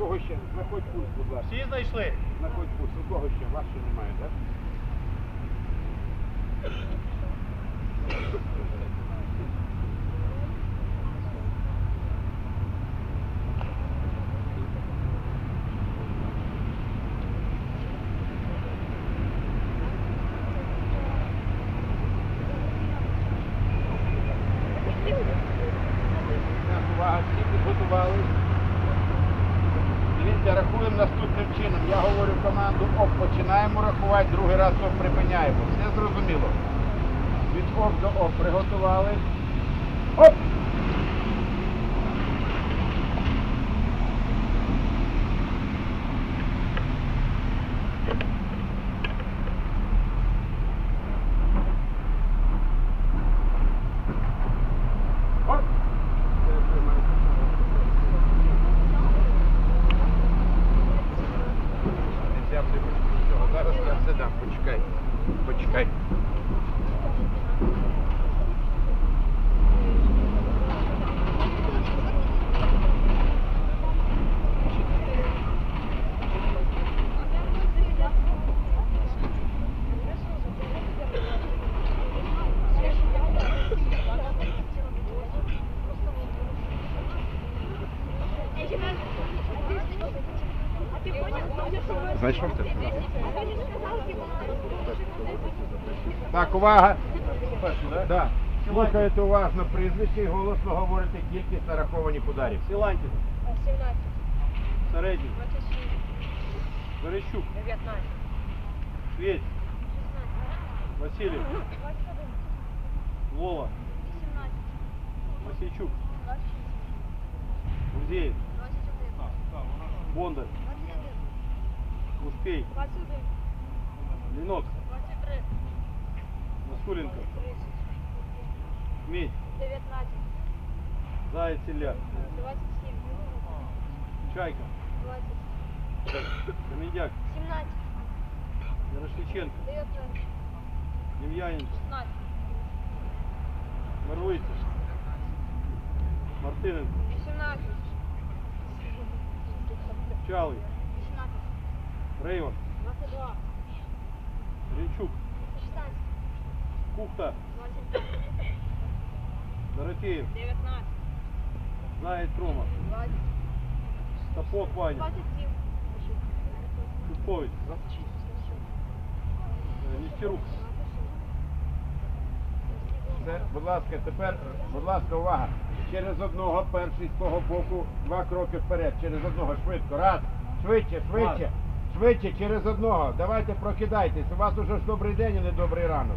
кого ще? Знаходь пульс, будь ласка. Всі знайшли? Знаходь пульс. У кого ще? Вас ще немає, так? Увага, всі підготувались. Дивіться, рахуємо наступним чином. Я говорю команду ОП, починаємо рахувати, другий раз ОП припиняємо. Все зрозуміло. Від ОП до ОП приготувались. Оп! Оп! Не взяв не буду нічого. Зараз я все дам. Почекай. Почекай. Знайшов ти? Так, увага. Да. Слухаєте уважно прізвище і голосно говорите кількість нарахованих ударів. Силантів, 17, Середній, 26, Верещук, 19, Свєць, 16, Васильєв, 21, Вола, 18, Масійчук, 26, Музеєв, 21, Бондар, 21, Успей, 21, Лінок, 23, Масуленко, 30, Медь, 19, Заяц Ілля, 27, Чайка, 20, Комендяк, 17, Ярошниченко, 19, Дем'яненко, 16, Марлиця, Мартиненко, 18, Чалий, 18, Рейван, 22, Рінчук, 16, Кухта, 25, Дорофеєв, 19, Заяць Рома, 20, Топок Ваня, 27, Шуткович, е, Нестерук, Це, будь ласка, тепер, будь ласка, увага. Через одного перший з того боку, два кроки вперед. Через одного, швидко. Раз. Швидше, швидше. Швидше, через одного. Давайте прокидайтесь. У вас уже ж добрий день, а не добрий ранок.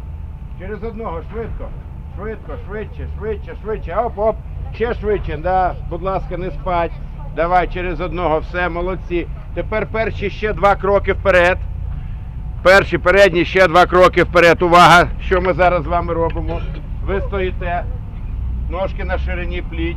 Через одного, швидко. Швидко, швидше, швидше, швидше. Оп, оп. Ще швидше, да. Будь ласка, не спать. Давай через одного, все, молодці. Тепер перші ще два кроки вперед. Перші, передні, ще два кроки вперед. Увага! Що ми зараз з вами робимо? Ви стоїте, ножки на ширині пліч.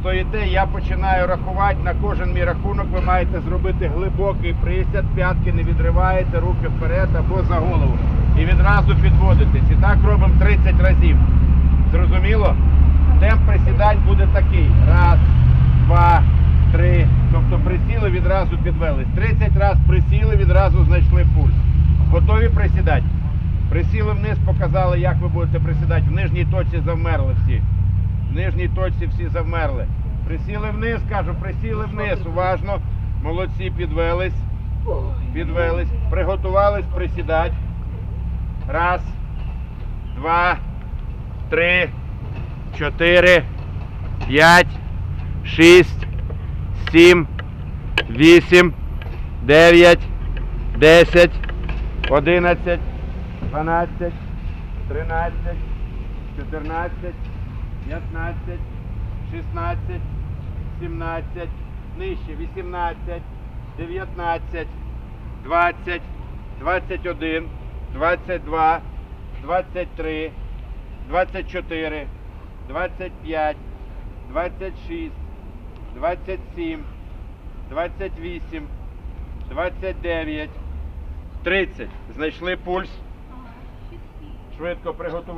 Стоїте, я починаю рахувати. На кожен мій рахунок ви маєте зробити глибокий присяд, п'ятки не відриваєте, руки вперед або за голову. І відразу підводитесь. І так робимо 30 разів. Зрозуміло? Темп присідань буде такий. Раз, два, три. Тобто присіли, відразу підвелись. 30 разів присіли, відразу знайшли пульс. Готові присідати? Присіли вниз, показали, як ви будете присідати. В нижній точці завмерли всі. В нижній точці всі завмерли. Присіли вниз, кажу, присіли вниз. Уважно. Молодці, підвелись. Підвелись. Приготувались присідати. Раз, два, три, чотири, п'ять, шість, сім, вісім, дев'ять, десять, одинадцять, дванадцять, тринадцять, чотирнадцять, п'ятнадцять, шістнадцять, сімнадцять, нижче, вісімнадцять, дев'ятнадцять, двадцять, двадцять один, двадцять два, двадцять три, двадцять чотири, двадцять п'ять, двадцять шість, двадцять сім, двадцять вісім, двадцять дев'ять, тридцять. Знайшли пульс. Швидко приготували.